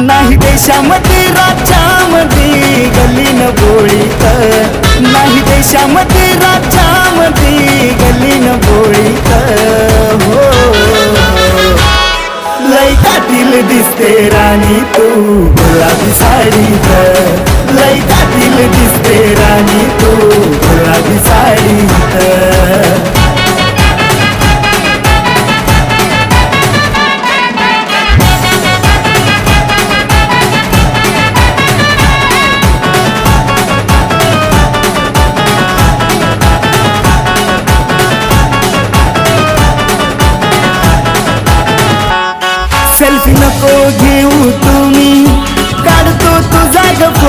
नाही देशामध्ये राज्यामध्ये गलीन बोळीत. नाही देशामध्ये राज्यामध्ये गलीन बोळी दिसते राणी तू गुलाबी साडीत लैकातील दिसते राणी तू गुलाबी साडी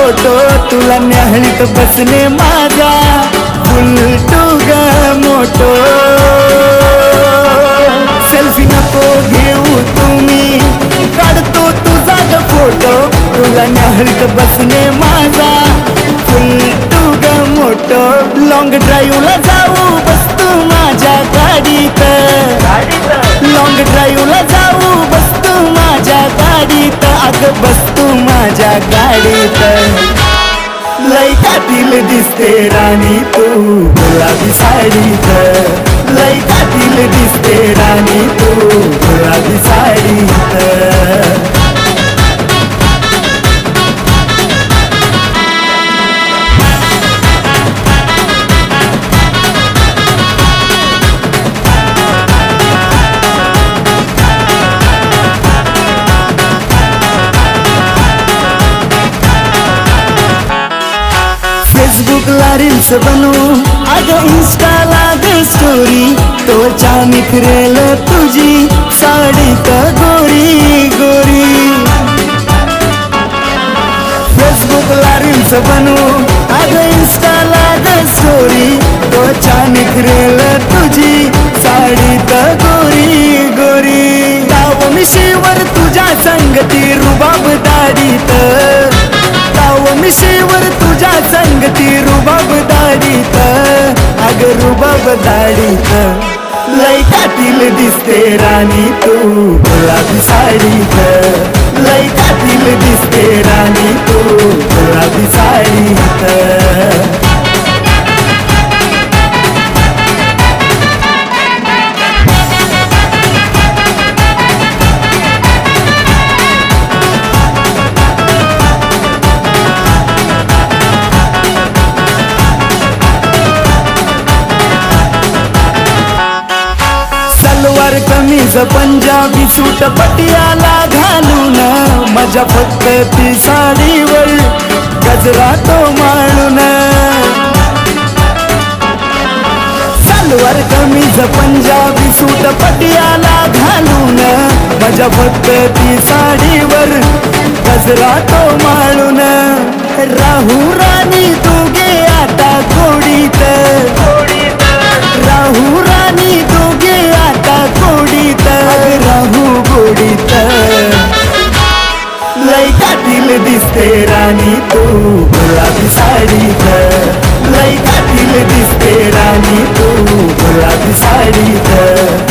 फोटो तुला न्याहळीत बसले माझा उलटू ग मोठो सेल्फी नको घेऊ तुम्ही. काढतो तुझा ग फोटो तुला न्याहळीत बसले माझा. उलटू ग मोठो लॉंग ड्राईव्हला जाऊ बसतो माझ्या गाडीत. लॉंग ड्राईव्हला जाऊ बसतो माझ्या गाडीत. अग तू माझ्या गाडीत. लैकातील दिसते राणी तू. गुलाबी साडीत लैकातील दिसते राणी तू. गुलाबी कसं बनू। अगं इंस्टाला दे स्टोरी तो निखरेल तुझी साडी का गोरी गोरी। फेसबुकला रील्स बनू। अगं इंस्टाला दे स्टोरी तो निखरेल तुझी अग रुबाब दाडीत लैकातील दिसते राणी तू गुलाबी साडीत. लैकातील कमीज पंजाबी सूट पटियाला घालून माझ्या फक्त ती साडीवर गजरा तो माळून सलवार कमीज पंजाबी सूट पटियाला घालून माझ्या फक्त ती साडीवर गजरा तो माळून राहू राणी राणी तू गुलाबी साडीत. लैकातील दिसते राणी तू गुलाबी साडी लैकातील